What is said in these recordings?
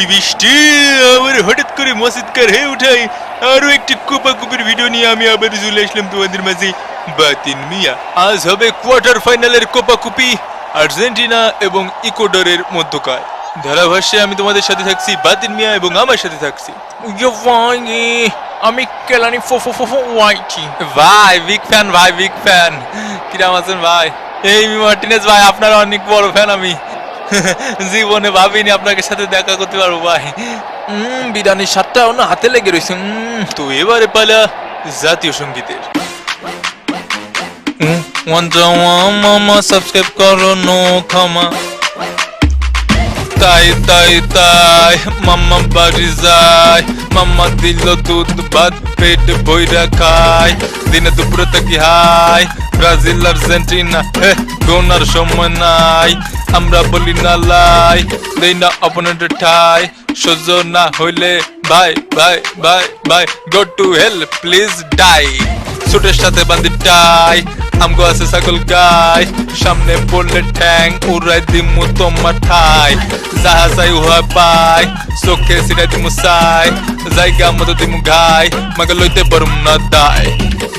পরিবেশটি আমার হঠাৎ করে মসজিদকার হয়ে উঠাই আরও একটি কোপাকুপির ভিডিও নিয়ে আমি আবার চলে আসলাম তোমাদের মাঝে। বাতিন মিয়া। আজ হবে কোয়ার্টার ফাইনালের কোপাকুপি আর্জেন্টিনা এবং ইকুয়েডরের মধ্যকার। ধারাভাষ্যে আমি তোমাদের সাথে থাকছি বাতিন মিয়া এবং আমার সাথে থাকছি। আমি কেলানি ওয়াইটি ভাই বিগ ফ্যান ভাই বিগ ফ্যান কিরাম আছেন ভাই? এই মার্টিনেস ভাই আপনার অনেক বড় ফ্যান আমি। জীবনে ভাবিনি আপনাকে সাথে দেখা করতে পারব ভাই। উম, বিরিয়ানির স্বাদটা অন্য হাতে লেগে রয়েছে তো এবারে পালা জাতীয় সঙ্গীতের। মামা সাবস্ক্রাইব করো নো ক্ষমা। তাই তাই তাই মাম্মা বাড়ি যায়। মাম্মা দিল দুধ ভাত পেট বইরা খায়। দিনে দুপুরে থাকি হাই ব্রাজিল আর্জেন্টিনা হে গোনার সময় নাই। আমরা বলি না লাই, দেই না অপোনেন্টের ঠাই। সহ্য না হইলে ভাই ভাই ভাই ভাই go to hell please die সুটের সাথে বান্ধি টাই, আমগো আছে সকল গাই। সামনে পড়লে ঠ্যাং, উড়াই দিমু তোমার ঠাই। যাহা চাই উহা পাই, চোখে সিরাই দিমু সাই জায়গা মতো দিমু ঘাই মাকে লইতে পারুম না দায়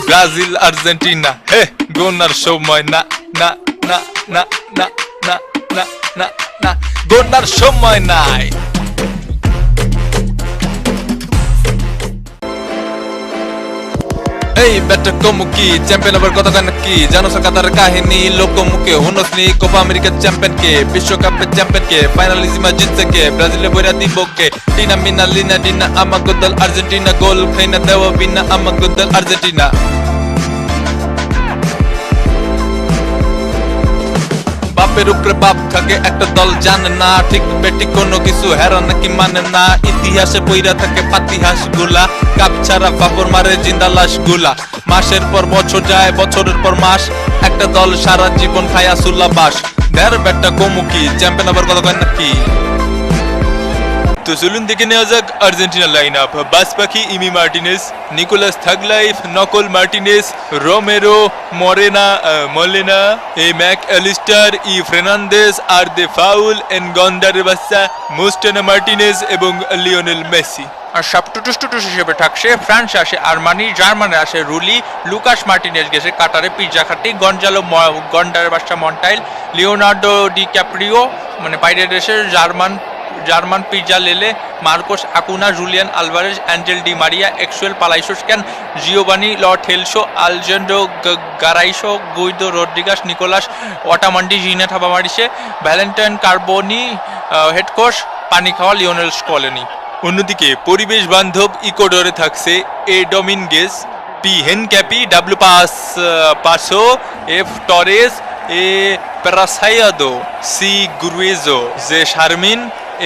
ব্রাজিল, আর্জেন্টিনা, হে, গোনার সময়, না না না না না। না গোনার সময় নাই। এই ব্যাটটা কমুকি চ্যাম্পিয়ন আবার কথা কেন কি জানো কাতার কাহিনী, লোকমুখে হুনসনি, কোপা আমেরিকার চ্যাম্পিয়ন কে, বিশ্বকাপের চ্যাম্পিয়ন কে ফাইনালিজিমা জিতছে কে, ব্রাজিলে বইরা দিব কে? টিনা মিনা, লিনা ডিনা, আমাগো দল আর্জেন্টিনা, গোল খাইনা, দেওয়া বিনা, আমাগো দল আর্জেন্টিনা। বাপের উপরে বাপ থাকে, একটা দল জানে না। ঠিক বেটি কোনো কিছু হেরা নাকি মানে না। ইতিহাসে বইরা থাকে পাতিহাসগুলা কাপ ছাড়া বাপর মারে জিন্দা লাশগুলা মাসের পর বছর যায়, বছরের পর মাস, একটা দল সারা জীবন খায়া আসুল্লা বাস। দেড় বেটটা কমুকি চ্যাম্পিয়ন আবার কথা কয় নাকি তো চলুন দেখে নেওয়া যাক আর্জেন্টিনা লাইন আপ বাস পাখি ইমি মার্টিনেস নিকোলাস থাগলাইফ নকল মার্টিনেস রোমেরো মরেনা মলেনা এ ম্যাক অ্যালিস্টার ই ফের্নান্দেস আর দে ফাউল এন গন্ডারের বাচ্চা মোস্টেনা মার্টিনেস এবং লিওনেল মেসি আর সব টুটুস টুটুস হিসেবে থাকছে ফ্রান্স আসে আরমানি, জার্মানে আসে রুলি, লুকাস মার্টিনেজ গেছে কাটারে পিজ্জা খাটি গঞ্জালো গন্ডারের বাচ্চা মন্টাইল লিওনার্ডো ডি ক্যাপ্রিও মানে বাইরের দেশের German German Pezzella লেলে Marcos Acuna, Julian Alvarez, Angel Di Maria, Exequiel পালাইসোস্ক্যান Giovani, Lo Celso, Alejandro গারাইসো, গুইদো রড্রিগাস, নিকোলাস ওয়াটামান্ডি, জিনা থাবামারিসে ভ্যালেন্টাইন কার্বনি হেডকোস পানি খাওয়া লিওনেল স্কলেনি। অন্যদিকে পরিবেশ বান্ধব ইকোডরে থাকছে এ ডমিনগেস, পি হেন Hincapie W pass Pacho, F Torres, A Preciado C Gruezo, J Sarmiento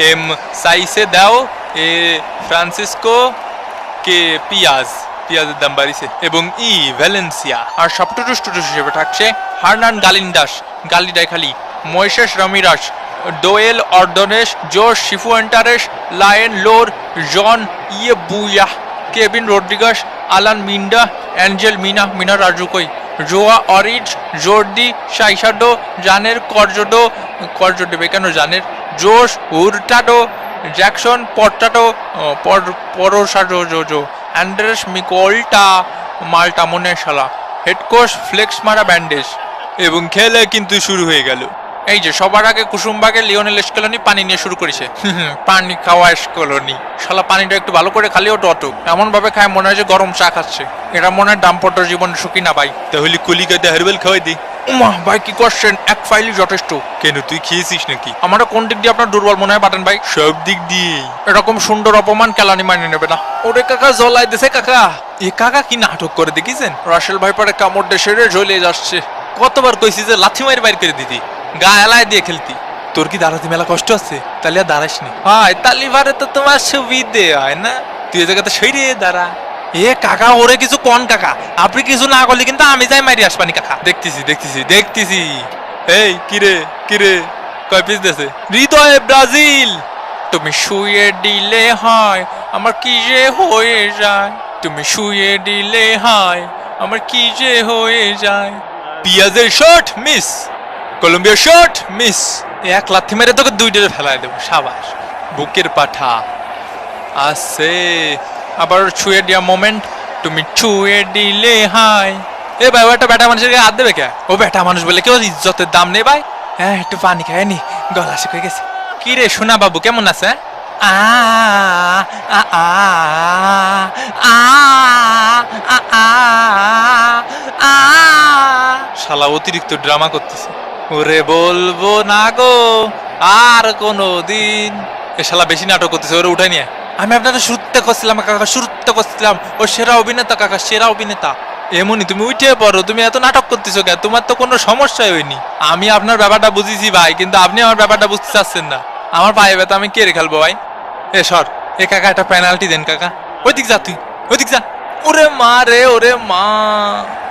M Caicedo, A Francisco কে পিয়াজ, পিয়াজের দাম বাড়িছে, এবং ই ভ্যালেন্সিয়া। আর সব টুটুস টুটুস হিসেবে থাকছে হার্নান গালিন্দাস গালিডাই খালি মহেশেষ রমিরাস, ডোয়েল অর্ডনেস জোশ শিফুয়েন্টারেস, লায়ন লোর, জন ইয়ে বুয়া Kevin Rodriguez, Alan Minda, Angel Mena Mena রাজুকই জোয়া অরিজ, জোরদি, সাইসাডো, জানের করজোডো করজোডো কেন জানের? জোশ হুরটাডো জ্যাকসন পট্টাটো পরোসাডো জোজো অ্যান্ড্রেস মিকোল্টা, মাল্টা মনে শালা ফ্লেক্স মারা ব্যান্ডেজ। এবং খেলে কিন্তু শুরু হয়ে গেল। এই যে সবার আগে কুসুমবাগে লিওনেল স্কলনি পানি নিয়ে শুরু করেছে। পানি খাওয়া স্কলনি শালা পানিটা একটু ভালো করে খালিও টটুক এমন ভাবে খায় মনে হয় যে গরম চা খাচ্ছে। এটা মনে হয় দাম্পত্য জীবন সুখী না ভাই। তাহলে কলিকাতা হারবেল খাওয়াই দি। উমা ভাই কি করছেন? এক ফাইলই যথেষ্ট। কেন তুই খেয়েছিস নাকি? আমার কোন দিক দিয়ে আপনার দুর্বল মনে হয় পাঠান ভাই? সব দিক দিয়েই এরকম সুন্দর অপমান কেলানি মানিয়ে নেবে না। ওরে কাকা জলাই দিছে কাকা। এ কাকা কি নাটক করে দেখেছেন? রাসেল ভাই পরে কামড় দেশে ঝলে যাচ্ছে। কতবার কইছি যে লাথি মারি বাইর করে দিতি। গা এলায় দিয়ে খেলতি। তোর কি দাঁড়াতে মেলা কষ্ট আছে? তাহলে আর দাঁড়াস নি। হয় তালিবারে তো তোমার সুবিধে হয় না? তুই এ জায়গাতে সইরে দাঁড়া। এ কাকা, ওরে কিছু কোন কাকা? আপনি কিছু না করলে কিন্তু আমি যাই মারি আসবানি কাকা। দেখতেছি দেখতেছি দেখতেছি। এই কিরে কিরে কয় পিস দেছে হৃদয়ে ব্রাজিল। তুমি শুয়ে দিলে হয়, আমার কি যে হয়ে যায়? তুমি শুয়ে দিলে হয়, আমার কি যে হয়ে যায়? পিয়াজের শট মিস কলম্বিয়ার শট মিস এক লাথি মেরে তোকে দুইটারে ফেলায় দেবো সাবাস। বুকের পাঠা। আছে আবার ছুঁয়ে দেওয়া মোমেন্ট তুমি ছুঁয়ে দিলে হাই এ ভাই একটা বেটা মানুষের গায়ে হাত দেবে কে? ও বেটা মানুষ বলে কেউ ইজ্জতের দাম নেই ভাই? হ্যাঁ একটু পানি খায় নি গলা শুকিয়ে গেছে। কি রে সোনা বাবু কেমন আছে? আ আ আ আ আ আ আ শালা অতিরিক্ত ড্রামা করতেছে। ওরে বলব না গো, আর কোনো দিন এ শালা বেশি নাটক করতেছে, ওরে উঠাই নিয়ে। আমি আপনাকে শুরুতে করছিলাম, কাকা শুরুতে করছিলাম। ও সেরা অভিনেতা, কাকা, সেরা অভিনেতা। এমনই তুমি উঠে পড়ো, তুমি এত নাটক করতেছো কেন? তোমার তো কোনো সমস্যাই হয়নি। আমি আপনার ব্যাপারটা বুঝেছি ভাই, কিন্তু আপনি আমার ব্যাপারটা বুঝতে চাচ্ছেন না। আমার পায়ে ব্যথা, আমি কে খেলব ভাই। এ সর, এ কাকা, একটা পেনাল্টি দেন, কাকা। ওই দিক যা তুই ওই দিক যা। ওরে মা রে, ওরে মা।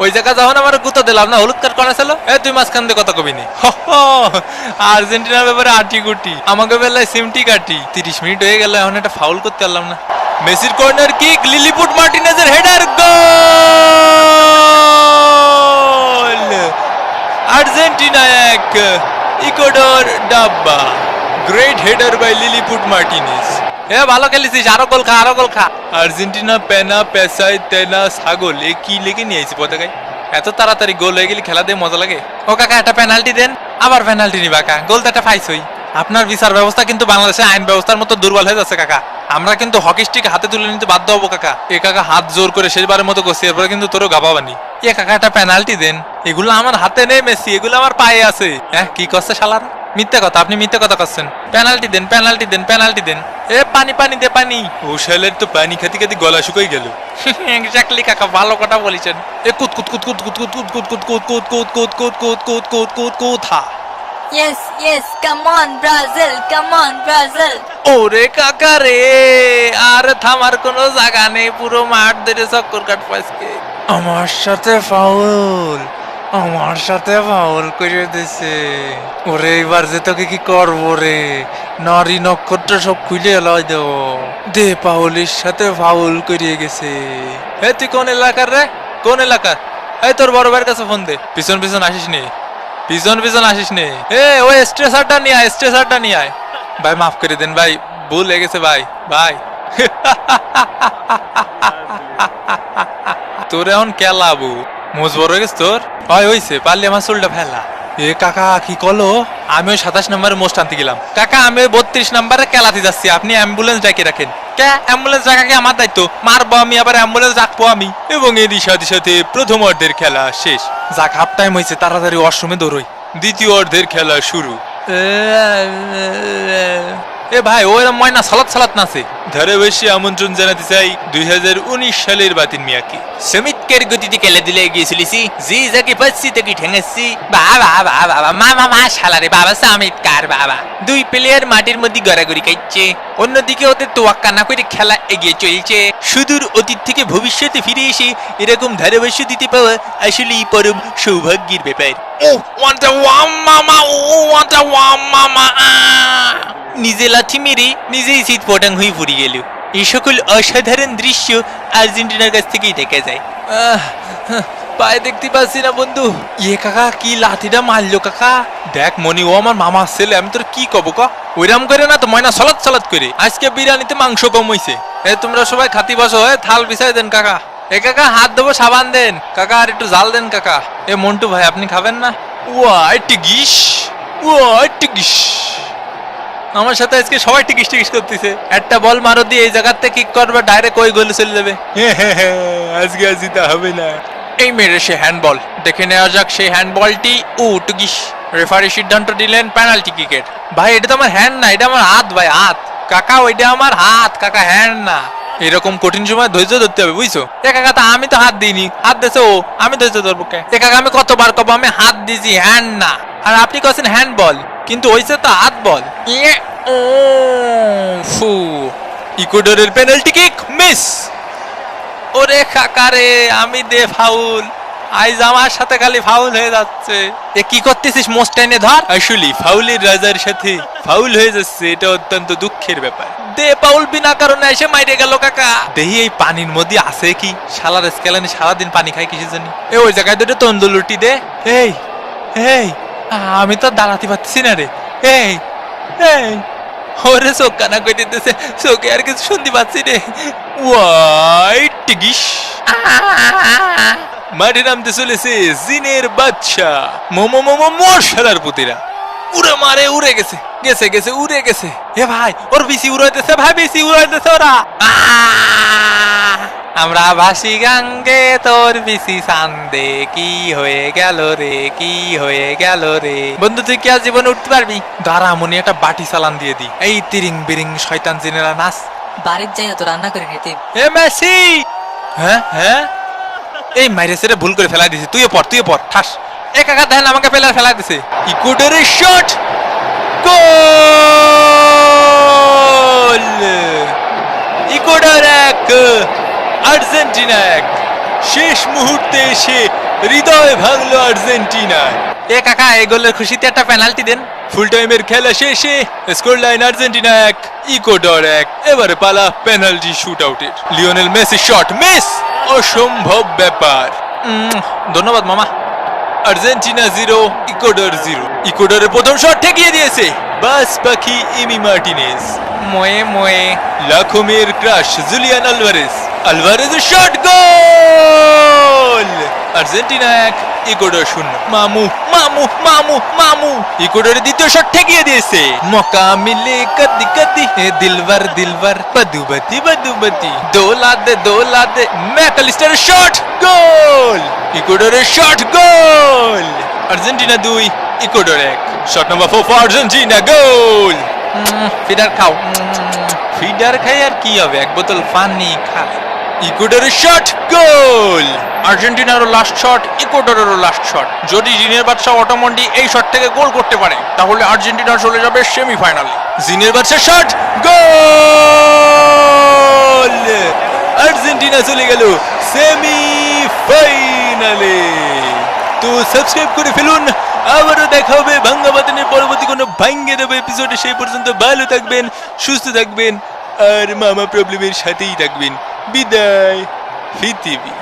ওই জায়গা যখন আমার গুতো দিলাম। না, হলুদ কার্ড করা ছিল? এ, তুই মাঝখান দিয়ে কথা কবি নি। আর্জেন্টিনার ব্যাপারে আটি গুটি। আমাকে বেলায় সিমটি কাটি। তিরিশ মিনিট হয়ে গেল, এখন একটা ফাউল করতে পারলাম না। মেসির কর্নার কিক, লিলিপুট মার্টিনেজের হেডার গোল! আর্জেন্টিনা এক, ইকোডর ডাব্বা। Great header by Lilliput Martinez. এ ভালো খেলেছিস আরও গোল খা আরও গোল খা। আর্জেন্টিনা পেনা পেসাই তেনা ছাগল এ কি লেগে নিয়ে আইছি পতাকায়? এত তাড়াতাড়ি গোল হয়ে গেলে খেলা দিয়ে মজা লাগে? ও কাকা একটা পেনাল্টি দেন। আবার পেনাল্টি নিবা কাকা। গোল তো একটা আপনার বিচার ব্যবস্থা কিন্তু বাংলাদেশের আইন ব্যবস্থার মতো দুর্বল হয়ে যাচ্ছে কাকা। আমরা কিন্তু হকি স্টিক হাতে তুলে নিতে বাধ্য হব কাকা। এ কাকা হাত জোর করে শেষবারের মতো করছি এরপরে কিন্তু তোরও গাবাবানি এ কাকা একটা পেনাল্টি দেন। এগুলো আমার হাতে নেই মেসি। এগুলো আমার পায়ে আছে। হ্যাঁ কি করছে শালার? মিথ্যা কথা আপনি মিথ্যা কথা করছেন পেনাল্টি দেন পেনাল্টি দেন পেনাল্টি দেন এ পানি পানি দে পানি ও শালের তো পানি খাতি খাতি গলা শুকাই গেল এক্স্যাক্টলি কাকা ভালো কথা বলেছেন এ কুত কুত কুত কুত কুত কুত কুত কুত কুত কুত কুত কুত কুত কুত কুত কুত কুত কুত থা Yes, yes, come on, Brazil, come on, Brazil. ওরে কাকা রে আর থামার কোনো জায়গা নেই পুরো মাঠ ধরে চক্কর কাট পাইছে আমার সাথে ফাউল আমার সাথে ফাউল করে দিছে। ওরে, এবার যে তোকে কি করব রে? নারী নক্ষত্র সব খুলে লয় দেব। দে পাউলির সাথে ফাউল করিয়ে গেছে। এ, তুই কোন এলাকার রে? কোন এলাকার? এই তোর বড় ভাইয়ের কাছে ফোন দে। পিছন পিছন আসিস নি। পিছন পিছন আসিস নে। এ ওই স্ট্রেসারটা নিয়ে আয়, স্ট্রেসারটা নিয়ে আয়। ভাই, মাফ করে দেন ভাই, ভুল হয়ে গেছে ভাই ভাই। তোর এখন কেলাবু। মোজ বড় হয়ে গেছে তোর? হয় হইছে পারলে আমার চুলটা ফেলা। এ কাকা কি কলো? আমি ওই সাতাশ নম্বরে মোস্ট আনতে গেলাম। কাকা আমি ওই বত্রিশ নম্বরে কেলাতে যাচ্ছি আপনি অ্যাম্বুলেন্স ডাকে রাখেন। কে? অ্যাম্বুলেন্স ডাকাকে আমার দায়িত্ব। মারবো আমি আবার অ্যাম্বুলেন্স ডাকবো আমি। এবং এরই সাথে সাথে প্রথম অর্ধের খেলা শেষ। যাক হাফ টাইম হয়েছে তাড়াতাড়ি ওয়াশরুমে দৌড়ই। দ্বিতীয় অর্ধের খেলা শুরু। এ ভাই ও এরম ময়না সালাত সালাত নাচে। ধারাবাহিক আমন্ত্রণ জানাতে চাই দুই সালের বাতিন মিয়াকে। সমিতকের গতিতে দিলে গিয়েছিলিসি জি যাকে পাচ্ছি তাকে ঠেঙেছি বাবা বাবা বাবা মা মা মা শালারে বাবা সমিতকার বাবা? দুই প্লেয়ার মাটির মধ্যে গড়াগড়ি খাইছে। অন্যদিকে ওদের তোয়াক্কা না করে খেলা এগিয়ে চলছে। সুদূর অতীত থেকে ভবিষ্যতে ফিরে এসে এরকম ধারাভাষ্য দিতে পাওয়া আসলেই পরম সৌভাগ্যের ব্যাপার। ও ওয়ান্টা ওয়াম মামা ও ওয়ান্টা ওয়াম মামা নিজে লাথি মেরে নিজেই শীত পটাং হয়ে পড়ে গেল। এই সকল অসাধারণ দৃশ্য আর্জেন্টিনার কাছ থেকেই দেখা যায়। পায়ে দেখতে পাচ্ছি না বন্ধু। ইয়ে কাকা কি লাঠিটা মারলো কাকা? দেখ মনি ও আমার মামার ছেলে আমি তোর কি কব ক? ওইরাম করে না তো ময়না সলাদ সলাদ করে। আজকে বিরিয়ানিতে মাংস কম হইছে। এ তোমরা সবাই খাতি বসো এ থাল বিছাই দেন কাকা। এ কাকা হাত দেবো সাবান দেন। কাকা আর একটু জাল দেন কাকা। এ মন্টু ভাই আপনি খাবেন না? ওয়া টিগিস ওয়া টিগিস আমার সাথে আজকে সবাই টিকিস টিকিস করতেছে। একটা বল মারো দিয়ে এই জায়গাতে কিক করবে ডাইরেক্ট ওই গোলে চলে যাবে। আজকে আর জিতা হবে না। এই মেরে সে হ্যান্ডবল দেখে নেওয়া যাক সেই হ্যান্ডবলটি ও টুকিস। রেফারি সিদ্ধান্ত দিলেন পেনাল্টি ক্রিকেট ভাই এটা তো আমার হ্যান্ড না এটা আমার হাত ভাই হাত। কাকা ওইটা আমার হাত কাকা হ্যান্ড না। এরকম কঠিন সময় ধৈর্য ধরতে হবে বুঝছ? এ কাকা তা আমি তো হাত দিইনি। হাত দিয়েছে ও আমি ধৈর্য ধরবো কে? এ কাকা আমি কতবার কব আমি হাত দিয়েছি হ্যান্ড না। আর আপনি কাছেন হ্যান্ড বল কিন্তু ওইসে তো হাত বল। ইয়ে, ও ফু ইকুয়েডরের পেনাল্টি কিক মিস ওরে কাকারে আমি দে ফাউল আইজ আমার সাথে খালি ফাউল হয়ে যাচ্ছে। এ কি করতেছিস মোস্ট এনে ধর। আসলে ফাউলের রাজার সাথে ফাউল হয়ে যাচ্ছে এটা অত্যন্ত দুঃখের ব্যাপার। দে পাউল বিনা কারণে এসে মাইরে গেল কাকা। দেহি এই পানির মধ্যে আছে কি? শালার স্কেলানি সারাদিন পানি খাই কিসের জন্য? এ ওই জায়গায় দুটো তন্দুর লুটি দে। এই এই। আমি তো দাঁড়াতে পারতেছি না রে। এই এই, ওরে চোখ কানা কই দিতেছে, চোখে আর কিছু শুনতে পাচ্ছি রে হোয়াইট টিগিস। মাঠে নামতে চলেছে জিনের বাচ্চা মোমো মোমো মশালার পুতিরা। উড়ে মারে, উড়ে গেছে গেছে গেছে, উড়ে গেছে। হে ভাই, ওর বেশি উড়াইতেছে, ভাই বেশি উড়াইতেছে ওরা! আমরা ভাসি গাঙ্গে তোর বিসি সান্দে। কি হয়ে গেল রে কি হয়ে গেল রে? বন্ধু তুই কি আর জীবনে উঠতে পারবি? দাঁড়া মনে একটা বাটি চালান দিয়ে দি। এই তিরিং বিরিং শয়তান জিনেরা নাচ। বাড়ির যাই তো রান্না করে নিতে। এ মেসি! হ্যাঁ হ্যাঁ? এই মাইরে সেটা ভুল করে ফেলাই দিছে তুইও পড় তুইও পড় ঠাস। এক একা দেন আমাকে ফেলা ফেলাই দিছে। ইকুয়েডরের শট! গোল! ইকুয়েডর এক। আর্জেন্টিনা এক। শেষ মুহূর্তে এসে হৃদয় ভাঙলো আর্জেন্টিনায় এ কাকা এই গোলের খুশিতে একটা পেনাল্টি দেন। ফুল টাইমের খেলা শেষে স্কোর লাইন আর্জেন্টিনা এক ইকুয়েডর এক। এবারে পালা পেনাল্টি শুট আউটের লিওনেল মেসি শট মিস অসম্ভব ব্যাপার। ধন্যবাদ মামা। আর্জেন্টিনা জিরো ইকুয়েডর জিরো ইকুয়েডরের প্রথম শট ঠেকিয়ে দিয়েছে। বাস পাখি ইমি মার্টিনেজ ময়ে ময়ে। লাখোমের ক্রাশ জুলিয়ান আলভারেজ আলভারেজের শট গোল আর্জেন্টিনা এক ইকুয়েডর শূন্য। মামু মামু মামু মামু। ইকুয়েডরের দ্বিতীয় শট ঠেকিয়ে দিয়েছে। মকা মিলে কদি কদি। এ দিলবার দিলবার বদুবতি বদুবতি দোলা দে দোলা দে ম্যাকালিস্টারের শট গোল ইকুয়েডরের শট গোল আর্জেন্টিনা দুই এক shot number four for Argentina goal feeder খাও ফিডার খাই আর কি হবে? এক বোতল পানি খা। ইকুয়েডরের শট গোল আর্জেন্টিনারও লাস্ট শট ইকুয়েডরেরও লাস্ট শট যদি জিনের বাদশা অটোমন্ডি এই শট থেকে গোল করতে পারে তাহলে আর্জেন্টিনা চলে যাবে সেমিফাইনালে জিনের বাচ্চা শট গোল আর্জেন্টিনা চলে গেল সেমি ফাইনালে তো সাবস্ক্রাইব করে ফেলুন আবারও দেখা হবে। ভাঙ্গা বাতানের পরবর্তী কোনো ভাঙ্গে দেবো এপিসোডে সেই পর্যন্ত ভালো থাকবেন, সুস্থ থাকবেন, আর মামা প্রবলেমের সাথেই থাকবেন। বিদায় পৃথিবী